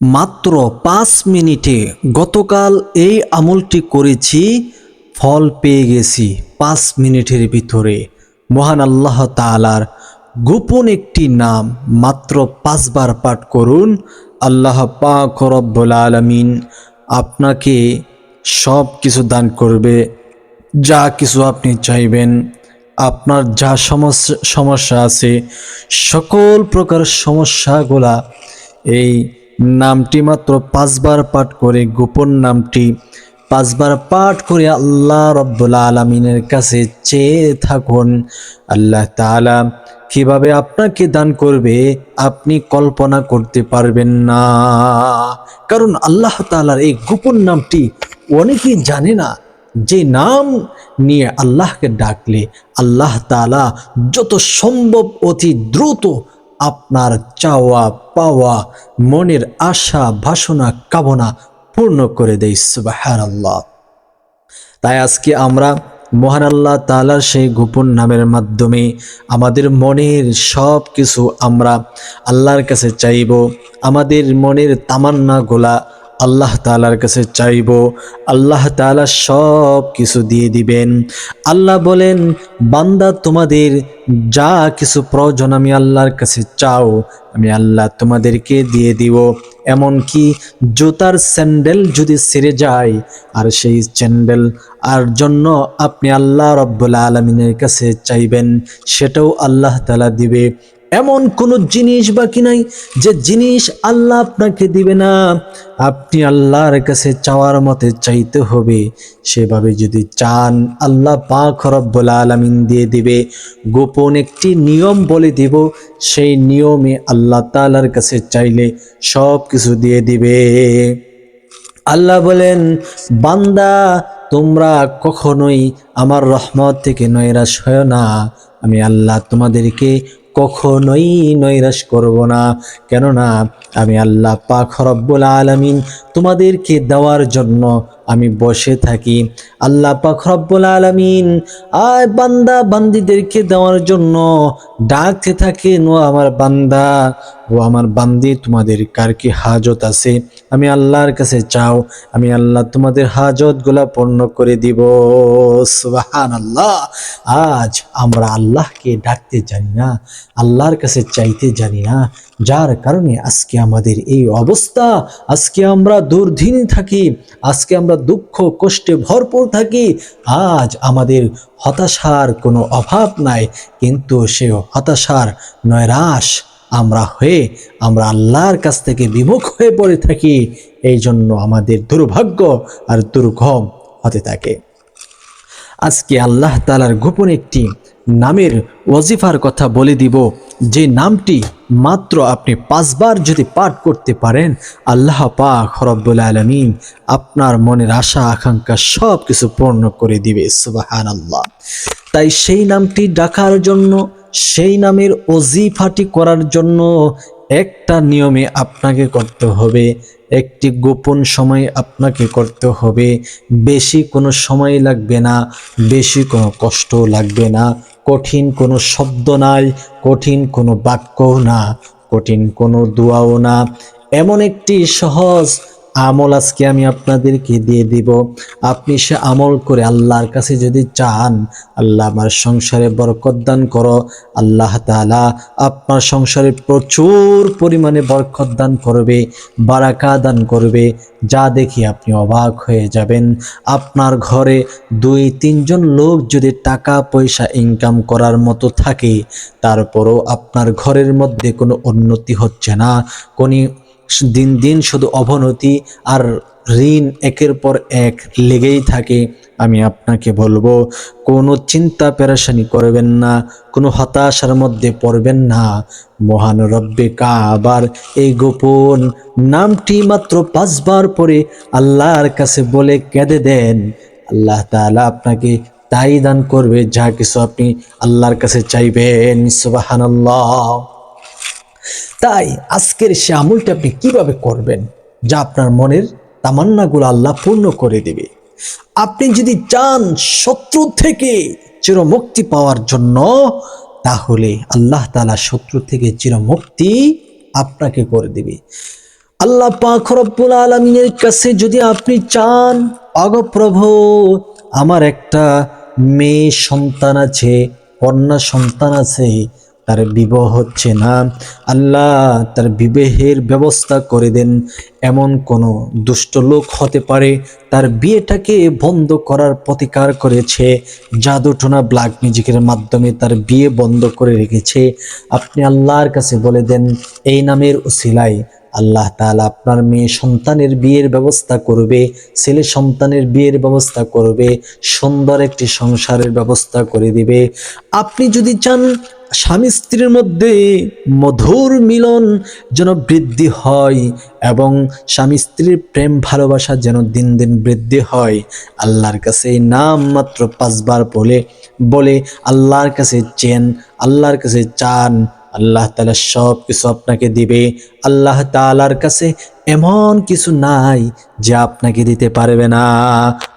মাত্র পাঁচ মিনিটে গতকাল এই আমলটি করেছি, ফল পেয়ে গেছি পাঁচ মিনিটের ভিতরে। মহান আল্লাহ তালার গোপন একটি নাম মাত্র পাঁচবার পাঠ করুন। আল্লাহ পাক রব্বুল আলমিন আপনাকে সব কিছু দান করবে, যা কিছু আপনি চাইবেন। আপনার যা সমস্যা সমস্যা আছে, সকল প্রকার সমস্যাগুলা এই নামটি মাত্র পাঁচবার পাঠ করে, গোপন নামটি পাঁচবার পাঠ করে আল্লাহ রব্বুল আলমিনের কাছে চেয়ে থাকুন। আল্লাহ তাআলা কীভাবে আপনাকে দান করবে, আপনি কল্পনা করতে পারবেন না। কারণ আল্লাহ তাআলার এই গোপন নামটি অনেকেই জানে না। যে নাম নিয়ে আল্লাহকে ডাকলে আল্লাহ তাআলা যত সম্ভব অতি দ্রুত আপনার চাওয়া পাওয়া, মনের আশা ভাসনা কামনা পূর্ণ করে দেয় সুবাহার আল্লাহ তাই আজকে আমরা মহান আল্লাহ তালার সেই গোপন নামের মাধ্যমে আমাদের মনের সব কিছু আমরা আল্লাহর কাছে চাইব, আমাদের মনের তামান্নাগুলা আল্লাহ তালার কাছে চাইব, আল্লাহ তালা সব কিছু দিয়ে দিবেন। আল্লাহ বলেন, বান্দা, তোমাদের যা কিছু প্রয়োজন আমি আল্লাহর কাছে চাও, আমি আল্লাহ তোমাদেরকে দিয়ে দিব। এমনকি জুতার স্যান্ডেল যদি ছেড়ে যায়, আর সেই স্যান্ডেল, আর জন্য আপনি আল্লাহ রব্বুল আলমিনের কাছে চাইবেন, সেটাও আল্লাহ তালা দিবে। এমন কোনো জিনিস বাকি নাই যে জিনিস আল্লাহ আপনাকে দিবে না। আপনি আল্লাহর কাছে চাওয়ার মতে চাইতে হবে। সেভাবে যদি চান, আল্লাহ পাক রব্বুল আলমিন দিয়ে দিবে। গোপন একটি নিয়ম বলে দিব, সেই নিয়মে আল্লাহ তালার কাছে চাইলে সব কিছু দিয়ে দিবে। আল্লাহ বলেন, বান্দা, তোমরা কখনোই আমার রহমত থেকে নৈরাশ হয় না। আমি আল্লাহ তোমাদেরকে কখনোই নৈরাশ করব না। কেননা আমি আল্লাহ পাক রব্বুল আলমিন তোমাদেরকে দেওয়ার জন্য আমি বসে থাকি। আল্লাহ পাক রব্বুল আলমিন, আয় বান্দা, বান্দিদেরকে দেওয়ার জন্য ডাকতে থাকেন। ও আমার বান্দা, ও আমার বান্দি, তোমাদের কার কি হাজত আছে? আমি আল্লাহর কাছে চাও, আমি আল্লাহ তোমাদের হাজতগুলা পূর্ণ করে দিব। সুবাহান আল্লাহ আজ আমরা আল্লাহকে ডাকতে জানি না, আল্লাহর কাছে চাইতে জানি না। যার কারণে আজকে আমাদের এই অবস্থা, আজকে আমরা দুর্দিনে থাকি, আজকে আমরা দুঃখ কষ্টে ভরপুর থাকি, আজ আমাদের হতাশার কোনো অভাব নাই, কিন্তু সে হতাশার নৈরাশ আমরা হয়ে, আমরা আল্লাহর কাছ থেকে বিমুখ হয়ে পড়ে থাকি এই জন্য আমাদের দুর্ভাগ্য আর দুর্গম হতে থাকে। আজকে আল্লাহ তালার গোপন একটি নামের ওয়াজিফার কথা বলে দিব, যে নামটি মাত্র আপনি পাঁচবার যদি পাঠ করতে পারেন, আল্লাহ পাক রব্বুল আলমিন আপনার মনের আশা, আকাঙ্ক্ষা সব কিছু পূর্ণ করে দিবে সুবাহান আল্লাহ তাই সেই নামটি ডাকার জন্য, সেই নামের অজিফাটি করার জন্য একটা নিয়মে আপনাকে করতে হবে, একটি গোপন সময় আপনাকে করতে হবে, বেশি কোনো সময় লাগবে না, বেশি কোনো কষ্ট লাগবে না। কঠিন কোনো শব্দ নাই, কঠিন কোনো বাক্যও না, কঠিন কোনো দোয়াও না। এমন একটি সহজ আমল আজকে আমি আপনাদেরকে দিয়ে দিব। আপনি সে আমল করে আল্লাহর কাছে যদি চান, আল্লাহ আমার সংসারে বরকত দান করো। আল্লাহ তালা আপনার সংসারে প্রচুর পরিমাণে বরকত দান করবে, বারাকা দান করবে। যা দেখি আপনি অবাক হয়ে যাবেন। আপনার ঘরে দুই, তিনজন লোক যদি টাকা, পয়সা ইনকাম করার মতো থাকে, তারপরও আপনার ঘরের মধ্যে কোনো উন্নতি হচ্ছে না। কোনো দিন দিন শুধু অবনতি আর ঋণ একের পর এক লেগেই থাকে। আমি আপনাকে বলব, কোনো চিন্তা পেরেশানি করবেন না, কোনো হতাশার মধ্যে পড়বেন না। মহান রব্বে কাবার এই গোপন নামটি মাত্র পাঁচবার পরে আল্লাহর কাছে বলে কেঁদে দেন। আল্লাহ তাআলা আপনাকে তাই দান করবে, যা কিছু আপনি আল্লাহর কাছে চাইবেন। সুবহানাল্লাহ। তাই আজকের সে আমলটা আপনি কীভাবে করবেন, যা আপনার মনের তামান্নাগুলো আল্লাহ পূর্ণ করে দেবে। আপনি যদি চান শত্রু থেকে চিরমুক্তি পাওয়ার জন্য, তাহলে আল্লাহ তালা শত্রু থেকে চিরমুক্তি আপনাকে করে দেবে। আল্লাহ পাক রব্বুল আলমিনের কাছে যদি আপনি চান, অগপ্রভু, আমার একটা মেয়ে সন্তান আছে, কন্যা সন্তান আছে তার বিবাহ হচ্ছে না। আল্লাহ তার বিবাহের ব্যবস্থা করে দেন। এমন কোনো দুষ্ট লোক হতে পারে, তার বিয়েটাকে বন্ধ করার প্রতিকার করেছে। জাদুটোনা ব্ল্যাক মিউজিকের মাধ্যমে তার বিয়ে বন্ধ করে রেখেছে। আপনি আল্লাহর কাছে বলে দেন, এই নামের উসিলায় আল্লাহ তাআলা আপনার মেয়ে সন্তানের বিয়ের ব্যবস্থা করবে, ছেলে সন্তানের বিয়ের ব্যবস্থা করবে, সুন্দর একটি সংসারের ব্যবস্থা করে দিবে। আপনি যদি চান স্বামী স্ত্রীর মধ্যে মধুর মিলন যেন বৃদ্ধি হয় এবং স্বামী স্ত্রীর প্রেম ভালোবাসা যেন দিন দিন বৃদ্ধি হয়। আল্লাহর কাছে নাম মাত্র পাঁচবার বলে বলে, আল্লাহর কাছে চেন, আল্লাহর কাছে চান, আল্লাহ তাআলা সব কিছু আপনাকে দিবে। আল্লাহ তাআলার কাছে এমন কিছু নাই যে আপনাকে দিতে পারবে না।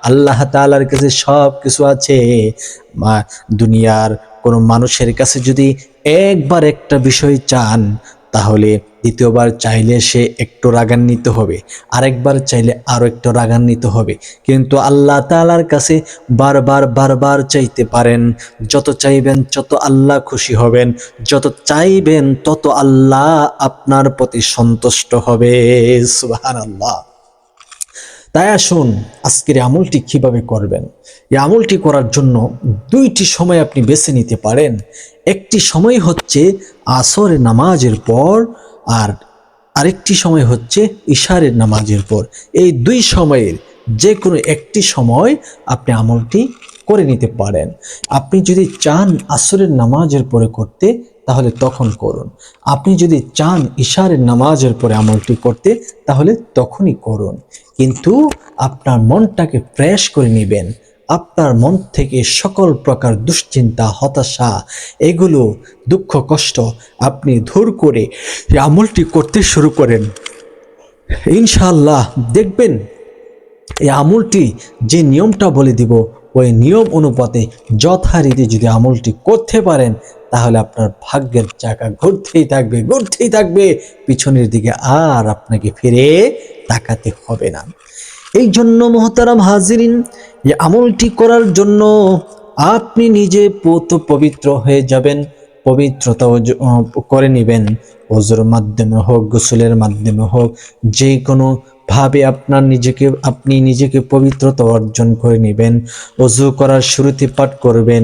আল্লাহ তাআলার কাছে সব কিছু আছে দুনিয়ার কোনো মানুষের কাছে যদি একবার একটা বিষয় চান, তাহলে দ্বিতীয়বার চাইলে সে একটু রাগান্বিত হবে, আরেকবার চাইলে আরও একটু রাগান্বিত হবে। কিন্তু আল্লাহ তাআলার কাছে বারবার বারবার চাইতে পারেন, যত চাইবেন যত আল্লাহ খুশি হবেন, যত চাইবেন তত আল্লাহ আপনার প্রতি সন্তুষ্ট হবে। সুবহানাল্লাহ। তাই আসুন আজকের আমলটি কীভাবে করবেন? এই আমলটি করার জন্য দুইটি সময় আপনি বেছে নিতে পারেন। একটি সময় হচ্ছে আসরের নামাজের পর আর আরেকটি সময় হচ্ছে ইশারের নামাজের পর। এই দুই সময়ের যে কোনো একটি সময় আপনি আমলটি করে নিতে পারেন। আপনি যদি চান আসরের নামাজের পরে করতে তাহলে তখন করুন। আপনি যদি চান ইশারের নামাজের পরে আমলটি করতে, তাহলে তখনই করুন। কিন্তু আপনার মনটাকে ফ্রেশ করে নেবেন। আপনার মন থেকে সকল প্রকার দুশ্চিন্তা, হতাশা, এগুলো, দুঃখ, কষ্ট আপনি দূর করে আমলটি করতে শুরু করেন। ইনশাল্লাহ দেখবেন, এই আমলটি যে নিয়মটা বলে দিব, ওই নিয়ম অনুপাতে যথারীতি যদি আমলটি করতে পারেন তাহলে আপনার ভাগ্যের চাকা ঘুরতেই থাকবে ঘুরতেই থাকবে। পিছনের দিকে আর আপনাকে ফিরে তাকাতে হবে না। এই জন্য মহতারাম হাজিরিন এই আমলটি করার জন্য আপনি নিজে পত পবিত্র হয়ে যাবেন, পবিত্রতা করে নেবেন। ওজোর মাধ্যমে হোক, গোসলের মাধ্যমে হোক যে কোনো ভাবে আপনার নিজেকে, আপনি নিজেকে পবিত্রতা অর্জন করে নেবেন। অজু করার শুরুতে পাঠ করবেন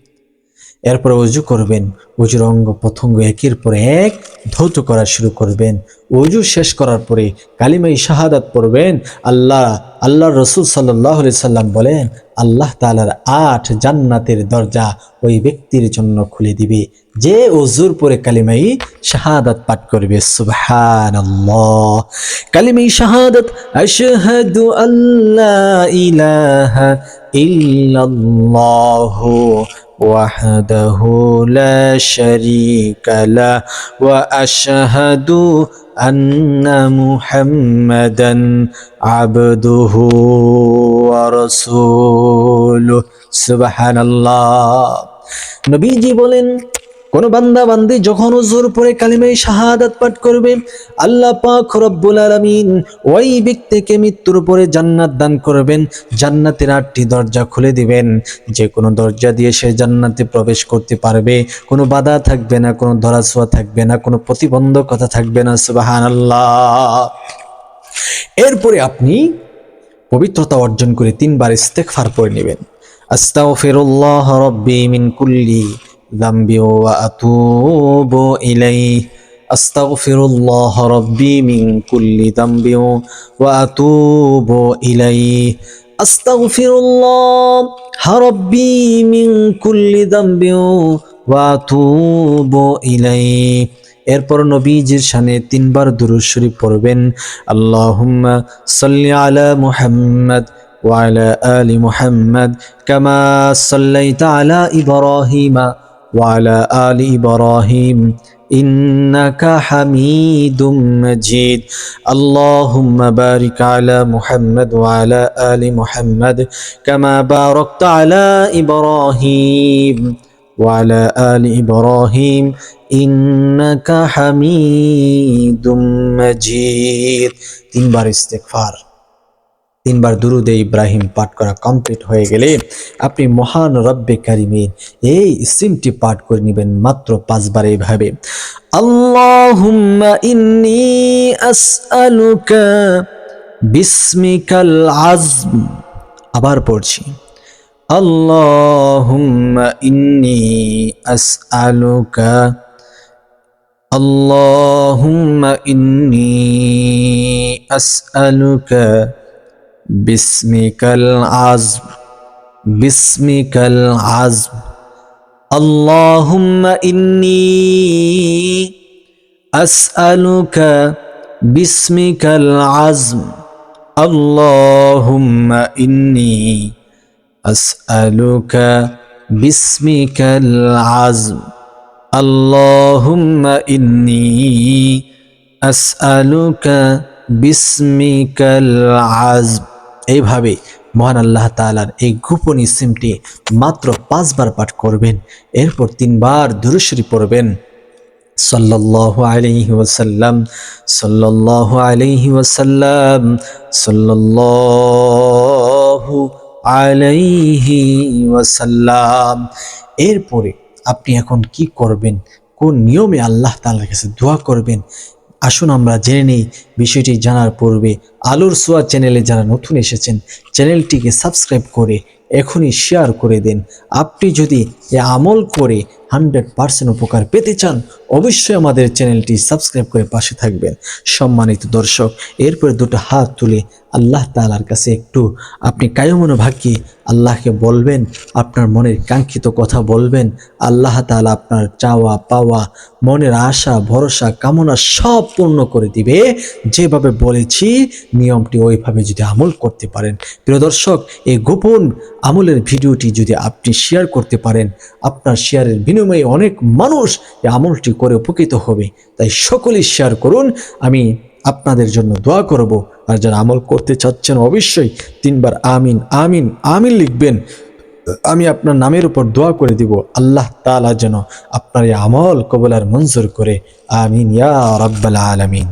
এরপর অজু করবেন। অজুর অঙ্গ প্রত্যঙ্গ একের পর এক ধৌত করা শুরু করবেন। অজু শেষ করার পরে কালিমাই শাহাদাত পড়বেন। আল্লাহ আল্লাহ রসুল সাল্লাহ সাল্লাম বলেন, আল্লাহ তালার আট জান্নাতের দরজা ওই ব্যক্তির জন্য খুলে দিবে। যে অজুর পরে কালিমাই শাহাদাত পাঠ করবে সুবহান কালিমাই শাহাদাত আল্লাহ ইলাহা ইল্লাল্লাহু। وحده لا شريك له واشهد ان محمدا عبده ورسوله سبحان الله নবীজি বলেন কোন বান্দা বান্দি যখন হুজুর পরে কালিমাই শাহাদাত পাঠ করবে, আল্লাহ পাক রব্বুল আলামিন ওই ব্যক্তিকে মৃত্যুর পরে জান্নাত দান করবেন। জান্নাতের আটটি দরজা খুলে দিবেন। যে কোনো দরজা দিয়ে সে জান্নাতে প্রবেশ করতে পারবে। কোনো বাধা থাকবে না, কোনো ধরাছোঁয়া থাকবে না, কোনো প্রতিবন্ধকতা থাকবে না, সুবহানাল্লাহ। এরপরে আপনি পবিত্রতা অর্জন করে তিনবার ইস্তেগফার পড়ে নেবেন। আস্তাগফিরুল্লাহ রাব্বি মিন কুল্লি। ذنبي وأتوب إليه أستغفر الله ربي من كل ذنب وأتوب إليه أستغفر الله ربي من كل ذنب وأتوب إليه এরপর নবীজির শানে তিনবার দুরূদ শরীফ পড়বেন আল্লাহুম্মা সাল্লি আলা মুহাম্মদ وعلى آل محمد كما صليت على إبراهيم وعلى آل إبراهيم إنك حميد مجيد اللهم بارك على محمد وعلى آل محمد كما باركت على إبراهيم وعلى آل إبراهيم إنك حميد مجيد تين بار استغفار তিনবার দুরুদে ইব্রাহিম পাঠ করা কমপ্লিট হয়ে গেলে আপনি মহান রব্বে কারিমে এই সিমটি পাঠ করে নেবেন মাত্র পাঁচবার এইভাবে আল্লাহুম্মা ইন্নি আসআলুকা বিসমিকাল আজম আবার পড়ছি। আল্লাহুম্মা ইন্নি আসআলুকা আল্লাহুম্মা ইন্নি আসআলুকা باسمك العزم باسمك العزم اللهم إني أسألك باسمك العزم اللهم إني أسألك باسمك العزم اللهم إني أسألك باسمك العزم এইভাবে মহান আল্লাহ তালার এই গোপন ইসিমটি মাত্র পাঁচবার পাঠ করবেন, এরপর তিনবার দুরুশরী পড়বেন। সাল্লাল্লাহু আলাইহি ওয়াসাল্লাম, সাল্লাল্লাহু আলাইহি ওয়াসাল্লাম। এরপরে আপনি এখন কি করবেন? কোন নিয়মে আল্লাহ তাআলার কাছে দোয়া করবেন? আসুন আমরা জেনে নিই বিষয়টি জানার পূর্বে আলোর সোয়া চ্যানেলে যারা নতুন এসেছেন, চ্যানেলটিকে সাবস্ক্রাইব করে এখনই শেয়ার করে দেন। আপনি যদি এ আমল করে হান্ড্রেড পার্সেন্ট উপকার পেতে চান, অবশ্যই আমাদের চ্যানেলটি সাবস্ক্রাইব করে পাশে থাকবেন। সম্মানিত দর্শক, এরপরে দুটো হাত তুলে আল্লাহ তালার কাছে একটু আপনি কায়মনো ভাগ্যে আল্লাহকে বলবেন, আপনার মনের কাঙ্ক্ষিত কথা বলবেন, আল্লাহ তালা আপনার চাওয়া, পাওয়া, মনের আশা, ভরসা, কামনা সব পূর্ণ করে দিবে। যেভাবে বলেছি, নিয়মটি ওইভাবে যদি আমল করতে পারেন। প্রিয় দর্শক, এই গোপন আমলের ভিডিওটি যদি আপনি শেয়ার করতে পারেন, আপনার শেয়ারের বিনিময়ে অনেক মানুষ এই আমলটি করে উপকৃত হবে। তাই সকলেই শেয়ার করুন। আমি আপনাদের জন্য দোয়া করব। আর যারা আমল করতে চাচ্ছেন অবশ্যই তিনবার আমিন আমিন আমিন লিখবেন। আমি আপনার নামের উপর দোয়া করে দিব। আল্লাহ তালা যেন আপনার এই আমল কবলার মঞ্জুর করে। আমিন ইয়া রব্বাল আলামিন।